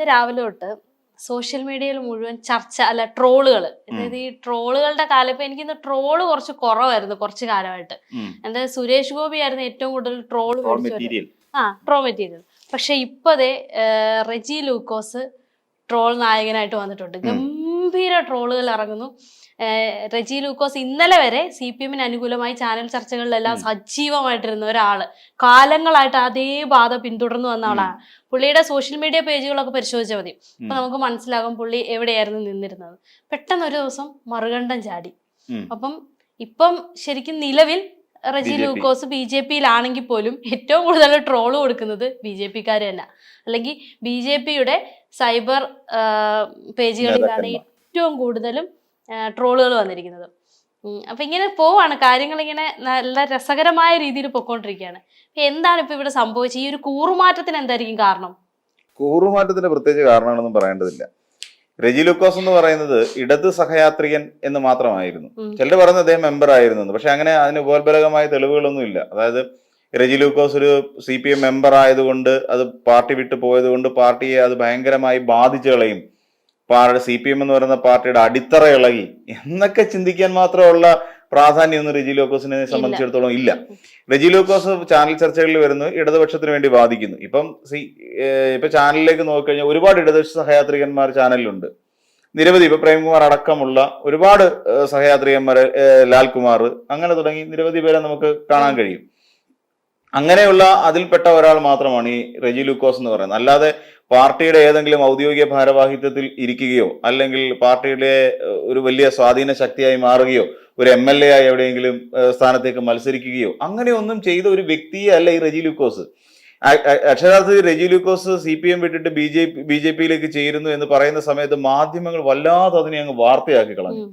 ഇന്ന് രാവിലെ തൊട്ട് സോഷ്യൽ മീഡിയയിൽ മുഴുവൻ ചർച്ച അല്ല ട്രോളുകൾ അതായത് ഈ ട്രോളുകളുടെ കാലം ഇപ്പൊ എനിക്കിന്ന് ട്രോൾ കുറച്ച് കുറവായിരുന്നു കുറച്ച് കാലമായിട്ട്. എന്താ സുരേഷ് ഗോപി ആയിരുന്നു ഏറ്റവും കൂടുതൽ ട്രോൾ ആ ട്രോ മെറ്റീരിയൽ പക്ഷെ ഇപ്പതേ റെജി ലൂക്കോസ് ട്രോൾ നായകനായിട്ട് വന്നിട്ടുണ്ട്. ഗംഭീര ട്രോളുകൾ ഇറങ്ങുന്നു. റെജി ലൂക്കോസ് ഇന്നലെ വരെ സി പി എമ്മിന് അനുകൂലമായി ചാനൽ ചർച്ചകളിലെല്ലാം സജീവമായിട്ടിരുന്ന ഒരാൾ. കാലങ്ങളായിട്ട് അതേ ബാധ പിന്തുടർന്നു വന്ന ആളാണ്. പുള്ളിയുടെ സോഷ്യൽ മീഡിയ പേജുകളൊക്കെ പരിശോധിച്ചാൽ മതി. അപ്പൊ നമുക്ക് മനസ്സിലാകും പുള്ളി എവിടെയായിരുന്നു നിന്നിരുന്നത്. പെട്ടെന്ന് ഒരു ദിവസം മറുകണ്ഠം ചാടി. അപ്പം ഇപ്പം ശരിക്കും നിലവിൽ റജി ലൂക്കോസ് ബി ജെ പിയിലാണെങ്കിൽ പോലും ഏറ്റവും കൂടുതൽ ട്രോൾ കൊടുക്കുന്നത് ബി ജെ പിക്കാർ തന്നെ. അല്ലെങ്കിൽ ബി ജെ പിയുടെ സൈബർ പേജുകളിലാണ് ഏറ്റവും കൂടുതലും ട്രോളുകൾ വന്നിരിക്കുന്നത്. അപ്പൊ ഇങ്ങനെ പോവാണ്. കാര്യങ്ങൾ ഇങ്ങനെ നല്ല രസകരമായ രീതിയിൽ പൊക്കോണ്ടിരിക്കുകയാണ് എന്താണ് ഇപ്പൊ ഇവിടെ സംഭവിച്ചത്? ഈ ഒരു കൂറുമാറ്റത്തിന് എന്തായിരിക്കും കാരണം? കൂറുമാറ്റത്തിന്റെ പ്രത്യേകിച്ച് കാരണങ്ങളൊന്നും പറയേണ്ടതില്ല. റെജി ലൂക്കോസ് എന്ന് പറയുന്നത് ഇടത് സഹയാത്രികൻ എന്ന് മാത്രമായിരുന്നു. ചിലർ പറയുന്നത് അദ്ദേഹം മെമ്പർ ആയിരുന്നു പക്ഷെ അങ്ങനെ അതിന് ഉപോത്ബലകമായ തെളിവുകളൊന്നും ഇല്ല. അതായത് റെജി ലൂക്കോസ് ഒരു സി പി എം മെമ്പർ ആയതുകൊണ്ട് അത് പാർട്ടി വിട്ടു പോയതുകൊണ്ട് പാർട്ടിയെ അത് ഭയങ്കരമായി ബാധിച്ചു കളയും. സി പി എം എന്ന് പറയുന്ന പാർട്ടിയുടെ അടിത്തറ ഇളകി. എന്നൊക്കെ ചിന്തിക്കാൻ മാത്രമുള്ള പ്രാധാന്യമൊന്നും റെജി ലോക്കോസിനെ സംബന്ധിച്ചിടത്തോളം ഇല്ല. റെജി ലോക്കോസ് ചാനൽ ചർച്ചകളിൽ വരുന്നു ഇടതുപക്ഷത്തിന് വേണ്ടി വാദിക്കുന്നു. ഇപ്പം സി ഇപ്പൊ ചാനലിലേക്ക് നോക്കിക്കഴിഞ്ഞാൽ ഒരുപാട് ഇടതുപക്ഷ സഹയാത്രികന്മാർ ചാനലിലുണ്ട്. നിരവധി ഇപ്പൊ പ്രേംകുമാർ അടക്കമുള്ള ഒരുപാട് സഹയാത്രികന്മാർ ലാൽകുമാർ അങ്ങനെ തുടങ്ങി നിരവധി പേരെ നമുക്ക് കാണാൻ കഴിയും. അങ്ങനെയുള്ള അതിൽപ്പെട്ട ഒരാൾ മാത്രമാണ് ഈ റെജി ലൂക്കോസ് എന്ന് പറയുന്നത്. അല്ലാതെ പാർട്ടിയുടെ ഏതെങ്കിലും ഔദ്യോഗിക ഭാരവാഹിത്വത്തിൽ ഇരിക്കുകയോ അല്ലെങ്കിൽ പാർട്ടിയുടെ ഒരു വലിയ സ്വാധീന ശക്തിയായി മാറുകയോ ഒരു എം എൽ എ ആയി എവിടെയെങ്കിലും സ്ഥാനത്തേക്ക് മത്സരിക്കുകയോ അങ്ങനെയൊന്നും ചെയ്ത ഒരു വ്യക്തിയെ അല്ല ഈ റെജി ലൂക്കോസ്. അക്ഷരാർത്ഥത്തിൽ Reji Lukose C P M വിട്ടിട്ട് B J P B J പിയിലേക്ക് ചേരുന്നു എന്ന് പറയുന്ന സമയത്ത് മാധ്യമങ്ങൾ വല്ലാതെ അതിനെ അങ്ങ് വാർത്തയാക്കി കളഞ്ഞു.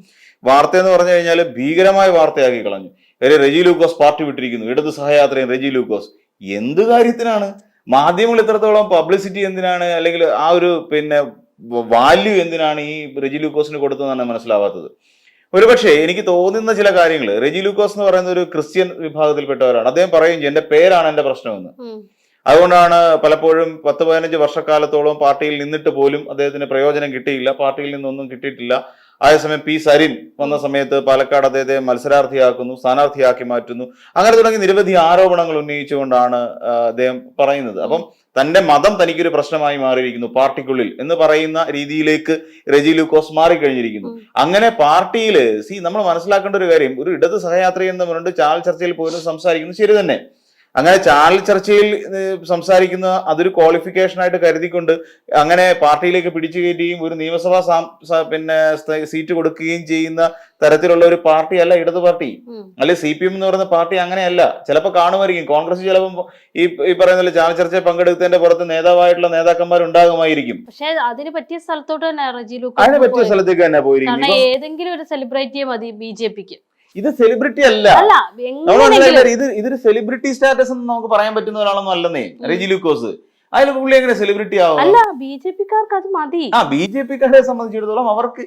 വാർത്ത എന്ന് പറഞ്ഞു കഴിഞ്ഞാൽ ഭീകരമായ വാർത്തയാക്കി കളഞ്ഞു. കാര്യം റെജി ലൂക്കോസ് പാർട്ടി വിട്ടിരിക്കുന്നു. ഇടതു സഹയാത്രയും റെജി ലൂക്കോസ്. എന്ത് കാര്യത്തിനാണ്? മാധ്യമങ്ങൾ ഇത്രത്തോളം പബ്ലിസിറ്റി എന്തിനാണ്? അല്ലെങ്കിൽ ആ ഒരു പിന്നെ വാല്യൂ എന്തിനാണ് ഈ റെജി ലൂക്കോസിന് കൊടുത്തതെന്നാണ് മനസ്സിലാവാത്തത്. ഒരുപക്ഷെ എനിക്ക് തോന്നുന്ന ചില കാര്യങ്ങൾ റെജി ലൂക്കോസ് എന്ന് പറയുന്ന ഒരു ക്രിസ്ത്യൻ വിഭാഗത്തിൽപ്പെട്ടവരാണ്. അദ്ദേഹം പറയും എന്റെ പേരാണ് എന്റെ പ്രശ്നമെന്ന്. അതുകൊണ്ടാണ് പലപ്പോഴും പത്ത് പതിനഞ്ച് വർഷക്കാലത്തോളം പാർട്ടിയിൽ നിന്നിട്ട് പോലും അദ്ദേഹത്തിന് പ്രയോജനം കിട്ടിയില്ല. പാർട്ടിയിൽ നിന്നൊന്നും കിട്ടിയിട്ടില്ല. അതേസമയം പി സരിൻ വന്ന സമയത്ത് പാലക്കാട് അദ്ദേഹത്തെ മത്സരാർത്ഥിയാക്കുന്നു സ്ഥാനാർത്ഥിയാക്കി മാറ്റുന്നു. അങ്ങനെ തുടങ്ങി നിരവധി ആരോപണങ്ങൾ ഉന്നയിച്ചുകൊണ്ടാണ് അദ്ദേഹം പറയുന്നത്. അപ്പം തന്റെ മതം തനിക്കൊരു പ്രശ്നമായി മാറിയിരിക്കുന്നു പാർട്ടിക്കുള്ളിൽ എന്ന് പറയുന്ന രീതിയിലേക്ക് റെജി ലൂക്കോസ് മാറിക്കഴിഞ്ഞിരിക്കുന്നു. അങ്ങനെ പാർട്ടിയിൽ സി നമ്മൾ മനസ്സിലാക്കേണ്ട ഒരു കാര്യം ഒരു ഇടത് സഹയാത്രി എന്ന് പറഞ്ഞിട്ട് ചാൽ ചർച്ചയിൽ പോലും സംസാരിക്കുന്നു ശരി തന്നെ. അങ്ങനെ ചാനൽ ചർച്ചയിൽ സംസാരിക്കുന്ന അതൊരു ക്വാളിഫിക്കേഷൻ ആയിട്ട് കരുതിക്കൊണ്ട് അങ്ങനെ പാർട്ടിയിലേക്ക് പിടിച്ചു കയറ്റുകയും ഒരു നിയമസഭാ പിന്നെ സീറ്റ് കൊടുക്കുകയും ചെയ്യുന്ന തരത്തിലുള്ള ഒരു പാർട്ടി അല്ല ഇടതു പാർട്ടി. അല്ലെ സി പി എം എന്ന് പറയുന്ന പാർട്ടി അങ്ങനെയല്ല. ചിലപ്പോൾ കാണുമായിരിക്കും. കോൺഗ്രസ് ചിലപ്പോൾ ഈ ഈ പറയുന്ന ചാനൽ ചർച്ചയിൽ പങ്കെടുത്തതിന്റെ പുറത്ത് നേതാവായിട്ടുള്ള നേതാക്കന്മാർ ഉണ്ടാകുമായിരിക്കും. പക്ഷേ അതിന് പറ്റിയ സ്ഥലത്തോട്ട് തന്നെ അതിന് പറ്റിയ. സ്ഥലത്തേക്ക് തന്നെ പോയിരിക്കും. ഏതെങ്കിലും ഒരു സെലിബ്രിറ്റിയെ മതി ബി ജെ പിക്ക്. ഇത് സെലിബ്രിറ്റി അല്ല. ഇത് ഇതൊരു സെലിബ്രിറ്റി സ്റ്റാറ്റസ് എന്ന് നമുക്ക് പറയാൻ പറ്റുന്ന ഒരാളൊന്നും അല്ലെന്നേ റെജി ലൂക്കോസ്. അതിൽ പുള്ളി എങ്ങനെ സെലിബ്രിറ്റി ആവും? അല്ല ബി ജെ പിക്കാർക്ക് അത് മതി. ആ ബി ജെ പിക്കാരെ സംബന്ധിച്ചിടത്തോളം അവർക്ക്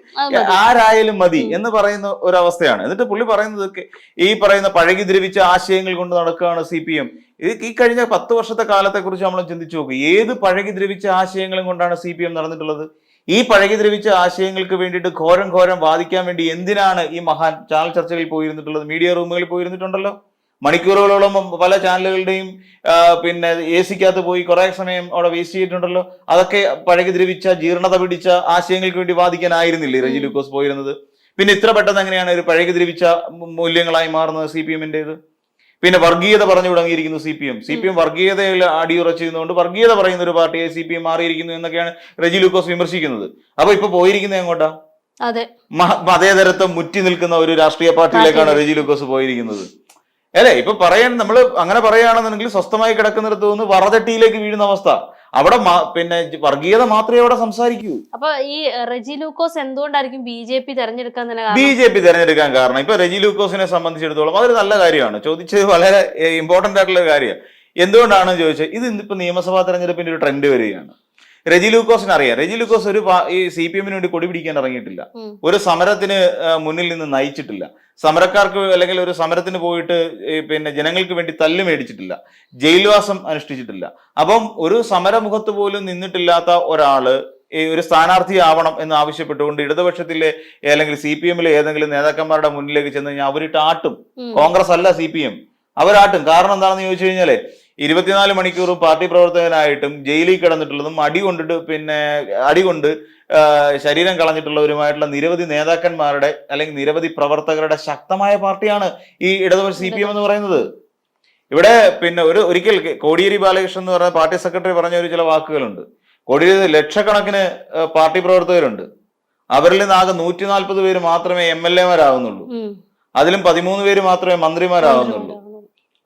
ആരായാലും മതി എന്ന് പറയുന്ന ഒരവസ്ഥയാണ്. എന്നിട്ട് പുള്ളി പറയുന്നത് ഈ പറയുന്ന പഴകി ദ്രവിച്ച ആശയങ്ങൾ കൊണ്ട് നടക്കുകയാണ് സി പി എം. ഇത് ഈ കഴിഞ്ഞ പത്ത് വർഷത്തെ കാലത്തെ കുറിച്ച് നമ്മൾ ചിന്തിച്ചു നോക്കും. ഏത് പഴകി ദ്രവിച്ച ആശയങ്ങളും കൊണ്ടാണ് സി പി എം നടന്നിട്ടുള്ളത്? ഈ പഴകി ദ്രവിച്ച ആശയങ്ങൾക്ക് വേണ്ടിയിട്ട് ഘോരം ഘോരം വാദിക്കാൻ വേണ്ടി എന്തിനാണ് ഈ മഹാൻ ചാനൽ ചർച്ചകളിൽ പോയിരുന്നിട്ടുള്ളത്? മീഡിയ റൂമുകളിൽ പോയിരുന്നിട്ടുണ്ടല്ലോ. മണിക്കൂറുകളോളം പല ചാനലുകളുടെയും പിന്നെ എ സിക്കകത്ത് പോയി കുറെ സമയം അവിടെ വേസ്റ്റ് ചെയ്തിട്ടുണ്ടല്ലോ. അതൊക്കെ പഴകി ദ്രവിച്ച ജീർണത പിടിച്ച ആശയങ്ങൾക്ക് വേണ്ടി വാദിക്കാനായിരുന്നില്ലേ റെജി. ലൂക്കോസ് പോയിരുന്നത്? പിന്നെ ഇത്ര പെട്ടെന്ന് എങ്ങനെയാണ് ഒരു പഴകി ദ്രവിച്ച മൂല്യങ്ങളായി മാറുന്നത് സി പി എമ്മിന്റെത്? പിന്നെ വർഗീയത പറഞ്ഞു തുടങ്ങിയിരിക്കുന്നു C P M C P M വർഗീയതയിൽ അടിയുറച്ചിരുന്നുകൊണ്ട് വർഗീയത പറയുന്ന ഒരു പാർട്ടിയെ സി പി എം മാറിയിരിക്കുന്നു എന്നൊക്കെയാണ് റെജി ലൂക്കോസ് വിമർശിക്കുന്നത്. അപ്പൊ ഇപ്പൊ പോയിരിക്കുന്നത് എങ്ങോട്ടാ? മതേതരത്വം മുറ്റി നിൽക്കുന്ന ഒരു രാഷ്ട്രീയ പാർട്ടിയിലേക്കാണ് റെജി ലൂക്കോസ് പോയിരിക്കുന്നത്. അല്ലേ? ഇപ്പൊ പറയാൻ നമ്മൾ അങ്ങനെ പറയുകയാണെന്നുണ്ടെങ്കിൽ സ്വസ്ഥമായി കിടക്കുന്നിടത്ത് നിന്ന് വറതട്ടിയിലേക്ക് വീഴുന്ന അവസ്ഥ. അവിടെ പിന്നെ വർഗീയത മാത്രമേ അവിടെ സംസാരിക്കൂ. അപ്പൊ ഈ റെജി ലൂക്കോസ് എന്തുകൊണ്ടായിരിക്കും ബി ജെ പി തെരഞ്ഞെടുക്കാൻ ബി ജെ പി തെരഞ്ഞെടുക്കാൻ കാരണം. ഇപ്പൊ റെജി ലൂക്കോസിനെ സംബന്ധിച്ചിടത്തോളം അതൊരു നല്ല കാര്യമാണ്. ചോദിച്ചത് വളരെ ഇമ്പോർട്ടന്റ് ആയിട്ടുള്ള ഒരു കാര്യമാണ്. എന്തുകൊണ്ടാണെന്ന് ചോദിച്ചാൽ ഇത് ഇന്നിപ്പോ നിയമസഭാ തെരഞ്ഞെടുപ്പിന്റെ ഒരു ട്രെൻഡ് വരികയാണ്. റെജി ലൂക്കോസിന് അറിയാം. റെജി ലൂക്കോസ് ഒരു ഈ സി പി എമ്മിന് വേണ്ടി കൊടി പിടിക്കാൻ ഇറങ്ങിയിട്ടില്ല. ഒരു സമരത്തിന് മുന്നിൽ നിന്ന് നയിച്ചിട്ടില്ല. സമരക്കാർക്ക് അല്ലെങ്കിൽ ഒരു സമരത്തിന് പോയിട്ട് പിന്നെ ജനങ്ങൾക്ക് വേണ്ടി തല്ല് മേടിച്ചിട്ടില്ല. ജയിൽവാസം അനുഷ്ഠിച്ചിട്ടില്ല. അപ്പം ഒരു സമരമുഖത്ത് പോലും നിന്നിട്ടില്ലാത്ത ഒരാൾ ഈ ഒരു സ്ഥാനാർത്ഥിയാവണം എന്ന് ആവശ്യപ്പെട്ടുകൊണ്ട് ഇടതുപക്ഷത്തിലെ അല്ലെങ്കിൽ സി പി എമ്മിലെ ഏതെങ്കിലും നേതാക്കന്മാരുടെ മുന്നിലേക്ക് ചെന്ന് കഴിഞ്ഞാൽ അവരിട്ട് ആട്ടും. കോൺഗ്രസ് അല്ല സി പി എം അവരാട്ടും. കാരണം എന്താണെന്ന് ചോദിച്ചു കഴിഞ്ഞാൽ ഇരുപത്തിനാല് മണിക്കൂറും പാർട്ടി പ്രവർത്തകനായിട്ടും ജയിലിൽ കിടന്നിട്ടുള്ളതും അടി കൊണ്ടിട്ട് പിന്നെ അടി കൊണ്ട് ശരീരം കളഞ്ഞിട്ടുള്ളവരുമായിട്ടുള്ള നിരവധി നേതാക്കന്മാരുടെ അല്ലെങ്കിൽ നിരവധി പ്രവർത്തകരുടെ ശക്തമായ പാർട്ടിയാണ് ഈ ഇടതുപക്ഷ സി പി എം എന്ന് പറയുന്നത്. ഇവിടെ പിന്നെ ഒരു ഒരിക്കൽ കോടിയേരി ബാലകൃഷ്ണൻ എന്ന് പറഞ്ഞ പാർട്ടി സെക്രട്ടറി പറഞ്ഞ ഒരു ചില വാക്കുകളുണ്ട്. കോടിയേരി ലക്ഷക്കണക്കിന് പാർട്ടി പ്രവർത്തകരുണ്ട്. അവരിൽ നിന്ന് ആകെ നൂറ്റി നാൽപ്പത് പേര് മാത്രമേ എം എൽ എമാരാകുന്നുള്ളൂ മാരാകുന്നുള്ളൂ അതിലും പതിമൂന്ന് പേര് മാത്രമേ മന്ത്രിമാരാകുന്നുള്ളൂ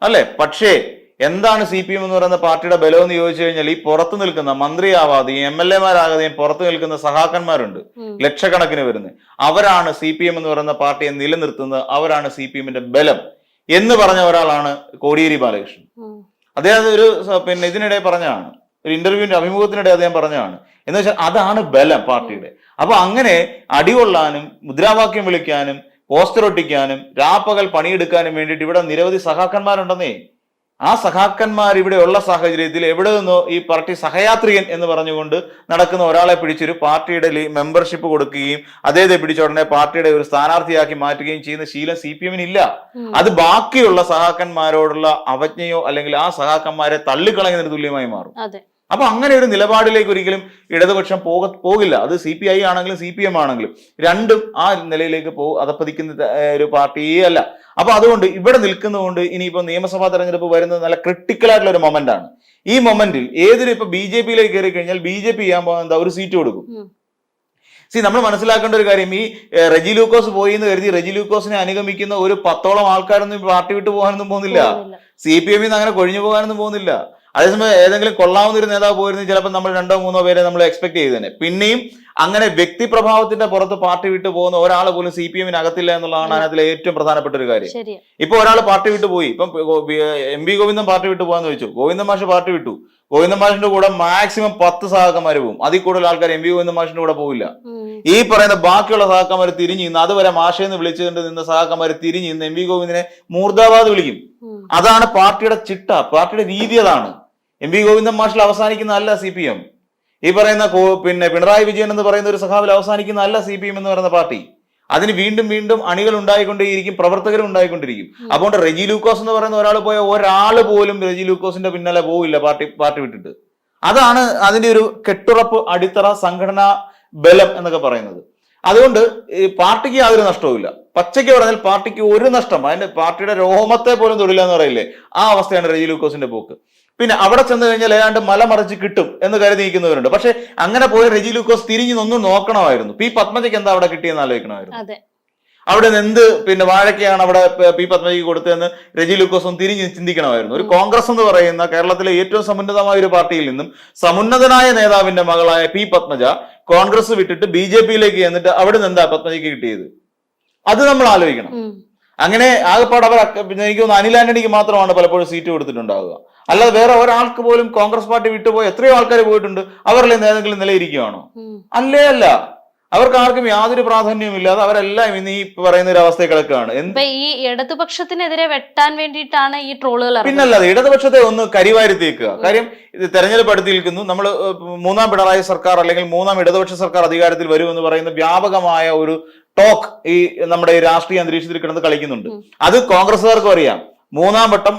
അല്ലെ? പക്ഷേ എന്താണ് സി പി എം എന്ന് പറയുന്ന പാർട്ടിയുടെ ബലം എന്ന് ചോദിച്ചു കഴിഞ്ഞാൽ ഈ പുറത്തു നിൽക്കുന്ന മന്ത്രിയാവാതെയും എം എൽ എമാരാകാതെയും പുറത്തു നിൽക്കുന്ന സഹാക്കന്മാരുണ്ട്. ലക്ഷക്കണക്കിന് വരുന്നത് അവരാണ് സി പി എം എന്ന് പറയുന്ന പാർട്ടിയെ നിലനിർത്തുന്നത്. അവരാണ് സി പി എമ്മിന്റെ ബലം എന്ന് പറഞ്ഞ ഒരാളാണ് കോടിയേരി ബാലകൃഷ്ണൻ. അദ്ദേഹം ഒരു പിന്നെ ഇതിനിടെ പറഞ്ഞതാണ്. ഒരു ഇന്റർവ്യൂവിന്റെ അഭിമുഖത്തിനിടെ അദ്ദേഹം പറഞ്ഞതാണ്. എന്ന് വെച്ചാൽ അതാണ് ബലം പാർട്ടിയുടെ. അപ്പൊ അങ്ങനെ അടികൊള്ളാനും മുദ്രാവാക്യം വിളിക്കാനും പോസ്റ്റർ ഒട്ടിക്കാനും രാപ്പകൽ പണിയെടുക്കാനും വേണ്ടിയിട്ട് ഇവിടെ നിരവധി സഹാക്കന്മാരുണ്ടെന്നേ ആ സഹാക്കന്മാർ ഇവിടെയുള്ള ഉള്ള സാഹചര്യത്തിൽ എവിടെ നിന്നോ ഈ പാർട്ടി സഹയാത്രികൻ എന്ന് പറഞ്ഞുകൊണ്ട് നടക്കുന്ന ഒരാളെ പിടിച്ചൊരു പാർട്ടിയുടെ മെമ്പർഷിപ്പ് കൊടുക്കുകയും അദ്ദേഹത്തെ പിടിച്ച ഉടനെ പാർട്ടിയുടെ ഒരു സ്ഥാനാർത്ഥിയാക്കി മാറ്റുകയും ചെയ്യുന്ന ശീലം സി പി എമ്മിനില്ല. അത് ബാക്കിയുള്ള സഹാക്കന്മാരോടുള്ള അവജ്ഞയോ അല്ലെങ്കിൽ ആ സഹാക്കന്മാരെ തള്ളിക്കളയുന്നതിന് തുല്യമായി മാറും. അതെ അപ്പൊ അങ്ങനെ ഒരു നിലപാടിലേക്ക് ഒരിക്കലും ഇടതുപക്ഷം പോക പോകില്ല. അത് സി പി ഐ ആണെങ്കിലും സി പി എം ആണെങ്കിലും. രണ്ടും ആ നിലയിലേക്ക് പോ അതപ്പതിക്കുന്ന ഒരു പാർട്ടിയേ അല്ല. അപ്പൊ അതുകൊണ്ട് ഇവിടെ നിൽക്കുന്നതുകൊണ്ട് ഇനിയിപ്പോ നിയമസഭാ തെരഞ്ഞെടുപ്പ് വരുന്നത് നല്ല ക്രിട്ടിക്കൽ ആയിട്ടുള്ള ഒരു മൊമെന്റ് ആണ്. ഈ മൊമെന്റിൽ ഏതൊരു ഇപ്പൊ ബി ജെ പിയിലേക്ക് കയറി കഴിഞ്ഞാൽ ബി ജെ പി ചെയ്യാൻ പോകുന്ന എന്താ ഒരു സീറ്റ് കൊടുക്കും. സി നമ്മൾ മനസ്സിലാക്കേണ്ട ഒരു കാര്യം ഈ റെജി ലൂക്കോസ് പോയി എന്ന് കരുതി റെജി ലൂക്കോസിനെ അനുഗമിക്കുന്ന ഒരു പത്തോളം ആൾക്കാരൊന്നും പാർട്ടി വിട്ടു പോകാനൊന്നും പോകുന്നില്ല. പോകുന്നില്ല. സി പി എമ്മിൽ നിന്ന് അങ്ങനെ കൊഴിഞ്ഞു പോകാനൊന്നും പോകുന്നില്ല. അതേസമയം ഏതെങ്കിലും കൊള്ളാവുന്ന ഒരു നേതാവ് പോയിരുന്നു ചിലപ്പോൾ നമ്മൾ രണ്ടോ മൂന്നോ പേരെ നമ്മൾ എക്സ്പെക്ട് ചെയ്ത് തന്നെ പിന്നെയും അങ്ങനെ വ്യക്തിപ്രഭാവത്തിന്റെ പുറത്ത് പാർട്ടി വിട്ടു പോകുന്ന ഒരാൾ പോലും സി പി എമ്മിന് അകത്തില്ല എന്നുള്ളതാണ് അതിനകത്തിലെ ഏറ്റവും പ്രധാനപ്പെട്ട ഒരു കാര്യം. ഇപ്പൊ ഒരാൾ പാർട്ടി വിട്ടു പോയി. ഇപ്പം എം വി ഗോവിന്ദൻ പാർട്ടി വിട്ടു പോകാന്ന് ചോദിച്ചു. ഗോവിന്ദൻ മാഷ് പാർട്ടി വിട്ടു. ഗോവിന്ദൻ മാഷിന്റെ കൂടെ മാക്സിമം പത്ത് സഹാക്കന്മാർ പോകും. അതിൽ കൂടുതൽ ആൾക്കാർ എം വി ഗോവിന്ദൻ മാഷിന്റെ കൂടെ പോകില്ല ഈ പറയുന്ന ബാക്കിയുള്ള സഹാക്കന്മാർ തിരിഞ്ഞു നിന്ന് അതുവരെ മാഷെന്ന് വിളിച്ചുകൊണ്ട് നിന്ന സഹാക്കന്മാർ തിരിഞ്ഞു നിന്ന് എം വി ഗോവിന്ദനെ മൂർദാബാദ് വിളിക്കും. അതാണ് പാർട്ടിയുടെ ചിട്ട. പാർട്ടിയുടെ രീതി അതാണ്. എം വി ഗോവിന്ദൻ മാഷിൽ അവസാനിക്കുന്നതല്ല സി പി എം ഈ പറയുന്ന പിന്നെ പിണറായി വിജയൻ എന്ന് പറയുന്ന ഒരു സഖാവിൽ അവസാനിക്കുന്നതല്ല സി പി എം എന്ന് പറയുന്ന പാർട്ടി. അതിന് വീണ്ടും വീണ്ടും അണികൾ ഉണ്ടായിക്കൊണ്ടേയിരിക്കും പ്രവർത്തകരും ഉണ്ടായിക്കൊണ്ടിരിക്കും. അതുകൊണ്ട് റെജി ലൂക്കോസ് എന്ന് പറയുന്ന ഒരാൾ പോയ ഒരാൾ പോലും റെജി ലൂക്കോസിന്റെ പിന്നാലെ പോവില്ല പാർട്ടി പാർട്ടി വിട്ടിട്ട്. അതാണ് അതിന്റെ ഒരു കെട്ടുറപ്പ് അടിത്തറ സംഘടനാ ബലം എന്നൊക്കെ പറയുന്നത്. അതുകൊണ്ട് ഈ പാർട്ടിക്ക് യാതൊരു നഷ്ടവുമില്ല. പച്ചയ്ക്ക് പറഞ്ഞാൽ പാർട്ടിക്ക് ഒരു നഷ്ടം. അതിന്റെ പാർട്ടിയുടെ രോമത്തെ പോലും തൊടില്ല എന്ന് പറയില്ലേ? ആ അവസ്ഥയാണ് റെജി ലൂക്കോസിന്റെ പോക്ക്. പിന്നെ അവിടെ ചെന്ന് കഴിഞ്ഞാൽ ഏതാണ്ട് മല മറിച്ച് കിട്ടും എന്ന് കരുതിയിരിക്കുന്നവരുണ്ട്. പക്ഷെ അങ്ങനെ പോയ റെജി ലൂക്കോസ് തിരിഞ്ഞു ഒന്നും നോക്കണമായിരുന്നു. പി പത്മജയ്ക്ക് എന്താ അവിടെ കിട്ടിയെന്ന് ആലോചിക്കണമായിരുന്നു? അവിടെ നിന്ന് എന്ത് പിന്നെ വാഴയ്ക്കാണ് അവിടെ പി പത്മജിക്ക് കൊടുത്തതെന്ന് രജി ലൂക്കോസും തിരിഞ്ഞ് ചിന്തിക്കണമായിരുന്നു. ഒരു കോൺഗ്രസ് എന്ന് പറയുന്ന കേരളത്തിലെ ഏറ്റവും സമുന്നതമായ ഒരു പാർട്ടിയിൽ നിന്നും സമുന്നതനായ നേതാവിന്റെ മകളായ പി പത്മജ കോൺഗ്രസ് വിട്ടിട്ട് ബി ജെ പിയിലേക്ക് ചെന്നിട്ട് അവിടെ നിന്ന് എന്താ പത്മജിക്ക് കിട്ടിയത്? അത് നമ്മൾ ആലോചിക്കണം. അങ്ങനെ ആകെപ്പാട് അവർ പിന്നെ എനിക്ക് തോന്നുന്നു അനിൽ ആന്റണിക്ക് മാത്രമാണ് പലപ്പോഴും സീറ്റ് കൊടുത്തിട്ടുണ്ടാവുക. അല്ലാതെ വേറെ ഒരാൾക്ക് പോലും കോൺഗ്രസ് പാർട്ടി വിട്ടുപോയി എത്രയോ ആൾക്കാർ പോയിട്ടുണ്ട്. അവരിൽ നിന്ന് ഏതെങ്കിലും നിലയിരിക്കുകയാണോ? അല്ലേ അല്ല. അവർക്ക് ആർക്കും യാതൊരു പ്രാധാന്യവും ഇല്ലാതെ അവരെല്ലാം ഇന്ന് ഈ പറയുന്ന ഒരു അവസ്ഥയിൽ കിടക്കുകയാണ് ഈ ഇടതുപക്ഷത്തിനെതിരെ വെട്ടാൻ വേണ്ടിയിട്ടാണ് ഈ ട്രോളുകൾ പിന്നല്ലാതെ ഇടതുപക്ഷത്തെ ഒന്ന് കരിവാരി തീക്കുക. കാര്യം ഇത് തെരഞ്ഞെടുപ്പ് അടുത്ത് നിൽക്കുന്നു. നമ്മൾ മൂന്നാം പിണറായി സർക്കാർ അല്ലെങ്കിൽ മൂന്നാം ഇടതുപക്ഷ സർക്കാർ അധികാരത്തിൽ വരുമെന്ന് പറയുന്ന വ്യാപകമായ ഒരു ടോക്ക് ഈ നമ്മുടെ രാഷ്ട്രീയ അന്തരീക്ഷത്തിൽ കിടന്ന് കളിക്കുന്നുണ്ട്. അത് കോൺഗ്രസ്സുകാർക്കും അറിയാം. മൂന്നാം വട്ടം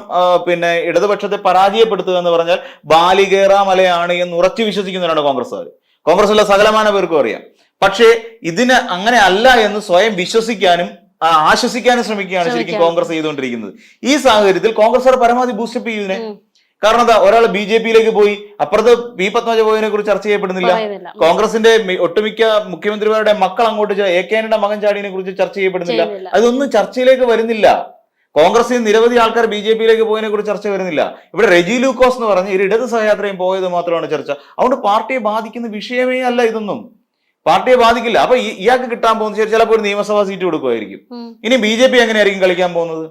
പിന്നെ ഇടതുപക്ഷത്തെ പരാജയപ്പെടുത്തുക എന്ന് പറഞ്ഞാൽ ബാലികേറാമലയാണ് എന്ന് ഉറച്ചു വിശ്വസിക്കുന്നവരാണ് കോൺഗ്രസ്സുകാർ കോൺഗ്രസിലെ സകലമാന പേർക്കും അറിയാം. പക്ഷേ ഇതിന് അങ്ങനെ അല്ല എന്ന് സ്വയം വിശ്വസിക്കാനും ആശ്വസിക്കാനും ശ്രമിക്കുകയാണ് ശരിക്കും. കോൺഗ്രസ് ചെയ്തുകൊണ്ടിരിക്കുന്നത്. ഈ സാഹചര്യത്തിൽ കോൺഗ്രസ് പരമാവധി ബൂസ്റ്റപ്പ് ചെയ്യുന്നതിനെ ഉം. കാരണം എന്താ ഒരാൾ ബി ജെ പിയിലേക്ക് പോയി അപ്പുറത്ത് പി പത്മജ പോയതിനെ കുറിച്ച് ചർച്ച ചെയ്യപ്പെടുന്നില്ല. കോൺഗ്രസിന്റെ ഒട്ടുമിക്ക മുഖ്യമന്ത്രിമാരുടെ മക്കൾ അങ്ങോട്ട് എ കെ ആന്റണിയുടെ മകൻ ചാടിനെ കുറിച്ച് ചർച്ച ചെയ്യപ്പെടുന്നില്ല. അതൊന്നും ചർച്ചയിലേക്ക് വരുന്നില്ല. കോൺഗ്രസിൽ നിരവധി ആൾക്കാർ ബി ജെ പിയിലേക്ക് പോയതിനെ കുറിച്ച് ചർച്ച വരുന്നില്ല. ഇവിടെ റെജി ലൂക്കോസ് എന്ന് പറഞ്ഞ് ഒരു ഇടത് സഹയാത്രയും പോയത് മാത്രമാണ് ചർച്ച. അതുകൊണ്ട് പാർട്ടിയെ ബാധിക്കുന്ന വിഷയമേ അല്ല ഇതൊന്നും. പാർട്ടിയെ ബാധിക്കില്ല. അപ്പൊ ഇയാൾക്ക് കിട്ടാൻ പോകുന്ന ചിലപ്പോൾ ഒരു നിയമസഭാ സീറ്റ് കൊടുക്കുമായിരിക്കും. ഇനി ബി ജെ പി എങ്ങനെയായിരിക്കും കളിക്കാൻ പോകുന്നത്?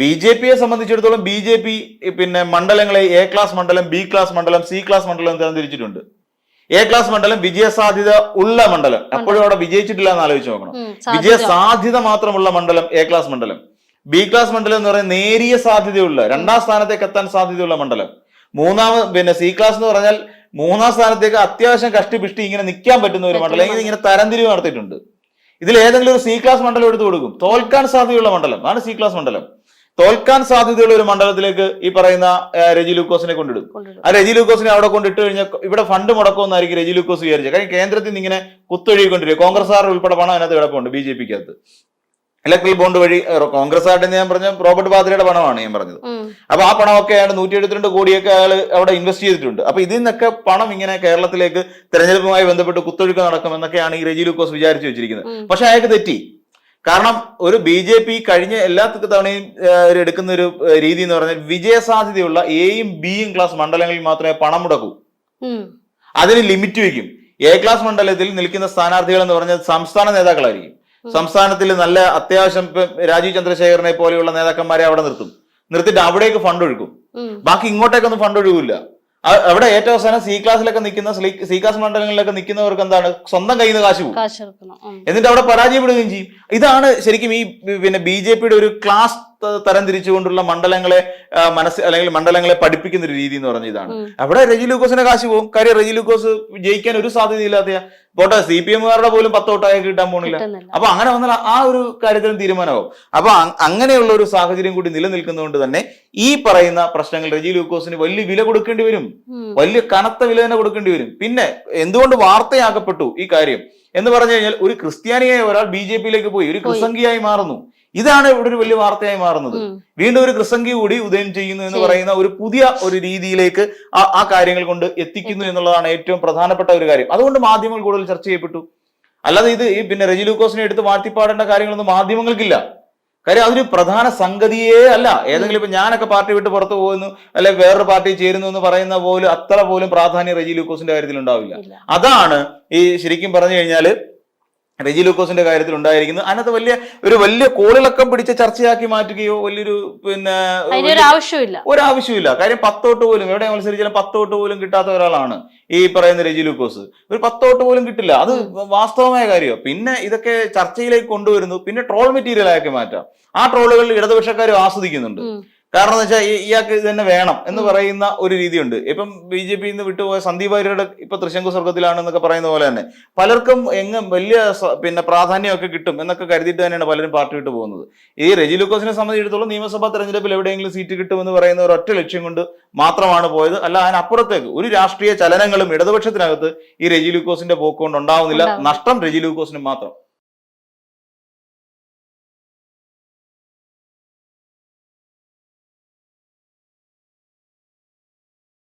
ബി ജെ പിയെ സംബന്ധിച്ചിടത്തോളം ബി ജെ പി പിന്നെ മണ്ഡലങ്ങളെ എ ക്ലാസ് മണ്ഡലം ബി ക്ലാസ് മണ്ഡലം സി ക്ലാസ് മണ്ഡലം തരംതിരിച്ചിട്ടുണ്ട്. എ ക്ലാസ് മണ്ഡലം വിജയ സാധ്യത ഉള്ള മണ്ഡലം. എപ്പോഴും അവിടെ വിജയിച്ചിട്ടില്ല എന്ന് ആലോചിച്ച് നോക്കണം. ഉം, വിജയ സാധ്യത. സാധ്യത മാത്രമുള്ള മണ്ഡലം എ ക്ലാസ് മണ്ഡലം. ബി ക്ലാസ് മണ്ഡലം എന്ന് പറയുന്നത് നേരിയ സാധ്യതയുള്ള രണ്ടാം സ്ഥാനത്തേക്ക് എത്താൻ സാധ്യതയുള്ള മണ്ഡലം. മൂന്നാമത് പിന്നെ സി ക്ലാസ് എന്ന് പറഞ്ഞാൽ മൂന്നാം സ്ഥാനത്തേക്ക് അത്യാവശ്യം കഷ്ടിപിഷ്ടി ഇങ്ങനെ നിൽക്കാൻ പറ്റുന്ന ഒരു മണ്ഡലം. അല്ലെങ്കിൽ ഇങ്ങനെ തരംതിരിവ് നടത്തിയിട്ടുണ്ട്. ഇതിൽ ഏതെങ്കിലും ഒരു സി ക്ലാസ് മണ്ഡലം എടുത്തു കൊടുക്കും. തോൽക്കാൻ സാധ്യതയുള്ള മണ്ഡലം. ആണ് സി ക്ലാസ് മണ്ഡലം. തോൽക്കാൻ സാധ്യതയുള്ള ഒരു മണ്ഡലത്തിലേക്ക് ഈ പറയുന്ന രജി ലൂക്കോസിനെ കൊണ്ടിടും. ആ രജി ലൂക്കോസിനെ അവിടെ കൊണ്ടിട്ട് കഴിഞ്ഞാൽ ഇവിടെ ഫണ്ട് മുടക്കുമെന്നായിരിക്കും രജി ലൂക്കോസ് വിചാരിച്ചത്. കാരണം കേന്ദ്രത്തിൽ നിന്ന് ഇങ്ങനെ കുത്തൊഴുകിക്കൊണ്ടിരിക്കും. ആർ ഉൾപ്പെടെ പണം അതിനകത്ത് കിടപ്പുണ്ട് ബി ജെ പിക്ക് അകത്ത് ഇലക്ട്രൽ ബോണ്ട് വഴി കോൺഗ്രസ് ആയിട്ട് ഞാൻ പറഞ്ഞ റോബർട്ട് ബാദ്രയുടെ പണമാണ് ഞാൻ പറഞ്ഞത്. അപ്പൊ ആ പണമൊക്കെ അയാൾ നൂറ്റി എഴുപത്തിരണ്ട് കോടിയൊക്കെ അയാൾ അവിടെ ഇൻവെസ്റ്റ് ചെയ്തിട്ടുണ്ട്. അപ്പൊ ഇതിൽ നിന്നൊക്കെ പണം ഇങ്ങനെ കേരളത്തിലേക്ക് തെരഞ്ഞെടുപ്പുമായി ബന്ധപ്പെട്ട് കുത്തൊഴുക്ക് നടക്കുമെന്നൊക്കെയാണ് ഈ റെജി ലൂക്കോസ് വിചാരിച്ചു വെച്ചിരിക്കുന്നത്. പക്ഷെ അയാൾക്ക് തെറ്റി. കാരണം ഒരു ബി ജെ പി കഴിഞ്ഞ എല്ലാ തവണയും എടുക്കുന്ന ഒരു രീതി എന്ന് പറഞ്ഞാൽ വിജയസാധ്യതയുള്ള എയും ബിയും ക്ലാസ് മണ്ഡലങ്ങളിൽ മാത്രമേ പണം മുടക്കൂ. അതിന് ലിമിറ്റ് വയ്ക്കും. എ ക്ലാസ് മണ്ഡലത്തിൽ നിൽക്കുന്ന സ്ഥാനാർത്ഥികൾ എന്ന് പറഞ്ഞാൽ സംസ്ഥാന നേതാക്കളായിരിക്കും. സംസ്ഥാനത്തിൽ നല്ല അത്യാവശ്യം ഇപ്പം രാജീവ് ചന്ദ്രശേഖരനെ പോലെയുള്ള നേതാക്കന്മാരെ അവിടെ നിർത്തും. നിർത്തിയിട്ട് അവിടേക്ക് ഫണ്ട് ഒഴുക്കും. ബാക്കി ഇങ്ങോട്ടേക്കൊന്നും ഫണ്ട് ഒഴുകില്ല. അവിടെ ഏറ്റവും അവസാനം സി ക്ലാസ്സിലൊക്കെ നിൽക്കുന്ന സി ക്ലാസ് മണ്ഡലങ്ങളിലൊക്കെ നിൽക്കുന്നവർക്ക് എന്താണ്? സ്വന്തം കയ്യിൽ നിന്ന് കാശ് പോകും. എന്നിട്ട് അവിടെ പരാജയപ്പെടുകയും ചെയ്യും. ഇതാണ് ശരിക്കും ഈ പിന്നെ ബി ജെ പിയുടെ ഒരു ക്ലാസ് തരംതിരിച്ചുകൊണ്ടുള്ള തരം തിരിച്ചുകൊണ്ടുള്ള മണ്ഡലങ്ങളെ മനസ്സ് അല്ലെങ്കിൽ മണ്ഡലങ്ങളെ പഠിപ്പിക്കുന്ന ഒരു രീതി എന്ന് പറഞ്ഞ ഇതാണ്. അവിടെ റെജി ലൂക്കോസിന്റെ കാശ് പോകും. കാര്യം റെജി ലൂക്കോസ് ജയിക്കാൻ ഒരു സാധ്യതയില്ലാത്ത പോട്ടെ സി പി എമ്മുകാരുടെ പോലും പത്തോട്ടായി കിട്ടാൻ പോണില്ല. അപ്പൊ അങ്ങനെ വന്നാൽ ആ ഒരു കാര്യത്തിലും തീരുമാനമാവും അപ്പൊ അങ്ങനെയുള്ള ഒരു സാഹചര്യം കൂടി നിലനിൽക്കുന്നതുകൊണ്ട് തന്നെ ഈ പറയുന്ന പ്രശ്നങ്ങൾ റെജി ലൂക്കോസിന് വലിയ വില കൊടുക്കേണ്ടി വരും. വലിയ കനത്ത വില തന്നെ കൊടുക്കേണ്ടി വരും. പിന്നെ എന്തുകൊണ്ട് വാർത്തയാക്കപ്പെട്ടു ഈ കാര്യം? എന്ന് പറഞ്ഞു കഴിഞ്ഞാൽ ഒരു ക്രിസ്ത്യാനിയായ ഒരാൾ ബി ജെ പിയിലേക്ക് പോയി ഒരു ക്രിസംഗിയായി മാറുന്നു. ഇതാണ് ഇവിടെ ഒരു വലിയ വാർത്തയായി മാറുന്നത്. വീണ്ടും ഒരു ക്രിസംഗി കൂടി ഉദയം ചെയ്യുന്നു എന്ന് പറയുന്ന ഒരു പുതിയ ഒരു രീതിയിലേക്ക് ആ ആ കാര്യങ്ങൾ കൊണ്ട് എത്തിക്കുന്നു എന്നുള്ളതാണ് ഏറ്റവും പ്രധാനപ്പെട്ട ഒരു കാര്യം. അതുകൊണ്ട് മാധ്യമങ്ങൾ കൂടുതൽ ചർച്ച ചെയ്യപ്പെട്ടു. അല്ലാതെ ഇത് ഈ പിന്നെ റെജി ലൂക്കോസിനെ എടുത്ത് വാഴ്ത്തിപ്പാടേണ്ട കാര്യങ്ങളൊന്നും മാധ്യമങ്ങൾക്കില്ല. കാര്യം അതൊരു പ്രധാന സംഗതിയേ അല്ല. ഏതെങ്കിലും ഇപ്പൊ ഞാനൊക്കെ പാർട്ടി വിട്ട് പുറത്തു പോകുന്നു അല്ലെ വേറൊരു പാർട്ടി ചേരുന്നു എന്ന് പറയുന്ന പോലും അത്ര പോലും പ്രാധാന്യം റെജി ലൂക്കോസിന്റെ കാര്യത്തിൽ ഉണ്ടാവില്ല അതാണ് ഈ ശരിക്കും പറഞ്ഞു കഴിഞ്ഞാൽ റെജി ലൂക്കോസിന്റെ കാര്യത്തിൽ ഉണ്ടായിരിക്കുന്നത് അതിനകത്ത് വലിയ ഒരു വലിയ കോളിളക്കം പിടിച്ച ചർച്ചയാക്കി മാറ്റുകയോ വലിയൊരു പിന്നെ ഒരു ആവശ്യമില്ല. ഒരാവശ്യമില്ല. കാര്യം പത്തോട്ട് പോലും എവിടെ മത്സരിച്ചാലും പത്തോട്ട് പോലും കിട്ടാത്ത ഒരാളാണ് ഈ പറയുന്ന റെജി ലൂക്കോസ്. ഒരു പത്തോട്ട് പോലും കിട്ടില്ല. അത് വാസ്തവമായ കാര്യമാണ്. പിന്നെ ഇതൊക്കെ ചർച്ചയിലേക്ക് കൊണ്ടുവരുന്നു. പിന്നെ ട്രോൾ മെറ്റീരിയൽ ആക്കി മാറ്റാം. ആ ട്രോളുകൾ ഇടതുപക്ഷക്കാരും ആസ്വദിക്കുന്നുണ്ട്. കാരണം എന്ന് വെച്ചാൽ ഇയാൾക്ക് ഇത് തന്നെ വേണം എന്ന് പറയുന്ന ഒരു രീതിയുണ്ട്. ഇപ്പം ബി ജെ പിയിൽ നിന്ന് വിട്ടുപോയ സന്ദീപ് വാര്യരുടെ ഇപ്പൊ തൃശങ്കു സ്വർഗത്തിലാണെന്നൊക്കെ പറയുന്ന പോലെ തന്നെ. പലർക്കും എങ്ങ് വലിയ പിന്നെ പ്രാധാന്യമൊക്കെ കിട്ടും എന്നൊക്കെ കരുതിയിട്ട് തന്നെയാണ് പലരും പാർട്ടി വിട്ടു പോകുന്നത്. ഈ റെജി ലൂക്കോസിനെ സംബന്ധിച്ചിടത്തോളം നിയമസഭാ തെരഞ്ഞെടുപ്പിൽ എവിടെയെങ്കിലും സീറ്റ് കിട്ടുമെന്ന് പറയുന്ന ഒരു ഒറ്റ ലക്ഷ്യം കൊണ്ട് മാത്രമാണ് പോയത്. അല്ല അതിനപ്പുറത്തേക്ക് ഒരു രാഷ്ട്രീയ ചലനങ്ങളും ഇടതുപക്ഷത്തിനകത്ത് ഈ റെജി ലൂക്കോസിന്റെ പോക്കുകൊണ്ട് ഉണ്ടാവുന്നില്ല. നഷ്ടം റെജി ലൂക്കോസിന് മാത്രം.